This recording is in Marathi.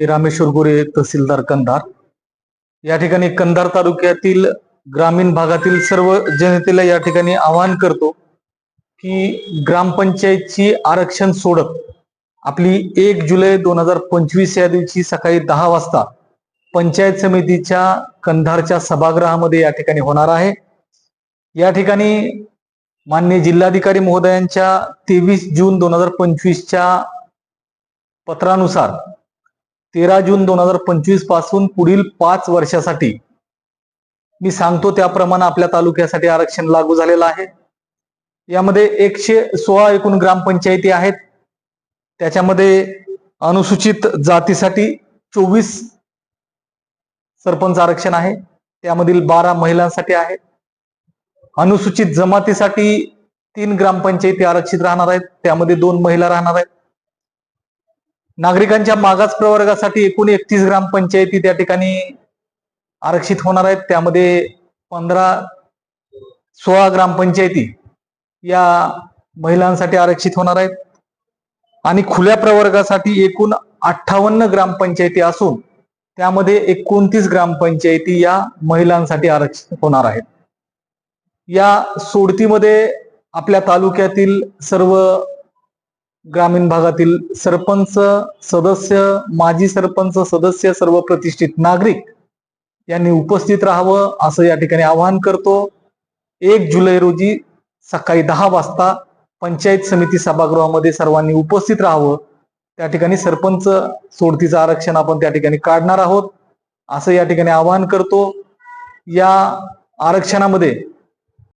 हे रामेश्वर गोरे तहसीलदार कंधार. या ठिकाणी कंधार तालुक्यातील ग्रामीण भागातील सर्व जनतेला या ठिकाणी आवाहन करतो की ग्रामपंचायतची आरक्षण सोडत आपली एक जुलै दोन हजार पंचवीस या दिवशी सकाळी दहा वाजता पंचायत समितीच्या कंधारच्या सभागृहामध्ये या ठिकाणी होणार आहे. या ठिकाणी मान्य जिल्हाधिकारी महोदयांच्या तेवीस जून दोन हजार पंचवीसच्या पत्रानुसार तेरा जून दोन हजार पंचवीसपासून पुढील पाच वर्षासाठी मी सांगतो त्याप्रमाणे आपल्या तालुक्यासाठी आरक्षण लागू झालेलं आहे. यामध्ये एकशे सोळा एकूण ग्रामपंचायती आहेत. त्याच्यामध्ये अनुसूचित जातीसाठी चोवीस सरपंच आरक्षण आहे. त्यामधील बारा महिलांसाठी आहे. अनुसूचित जमातीसाठी तीन ग्रामपंचायती आरक्षित राहणार आहेत. त्यामध्ये दोन महिला राहणार आहेत. नागरिकांच्या मागास प्रवर्गासाठी एकूण एकतीस ग्रामपंचायती त्या ठिकाणी आरक्षित होणार आहेत. त्यामध्ये पंधरा सोळा ग्रामपंचायती या महिलांसाठी आरक्षित होणार आहेत. आणि खुल्या प्रवर्गासाठी एकूण अठ्ठावन्न ग्रामपंचायती असून त्यामध्ये एकोणतीस ग्रामपंचायती या महिलांसाठी आरक्षित होणार आहेत. या सोडतीमध्ये आपल्या तालुक्यातील सर्व ग्रामीण भागातील सरपंच सदस्य माजी सरपंच सदस्य सर्व प्रतिष्ठित नागरिक यांनी उपस्थित राहावं असं या ठिकाणी आवाहन करतो. एक जुलै रोजी सकाळी दहा वाजता पंचायत समिती सभागृहामध्ये सर्वांनी उपस्थित राहावं. त्या ठिकाणी सरपंच सोडतीचं आरक्षण आपण त्या ठिकाणी काढणार आहोत असं या ठिकाणी आवाहन करतो. या आरक्षणामध्ये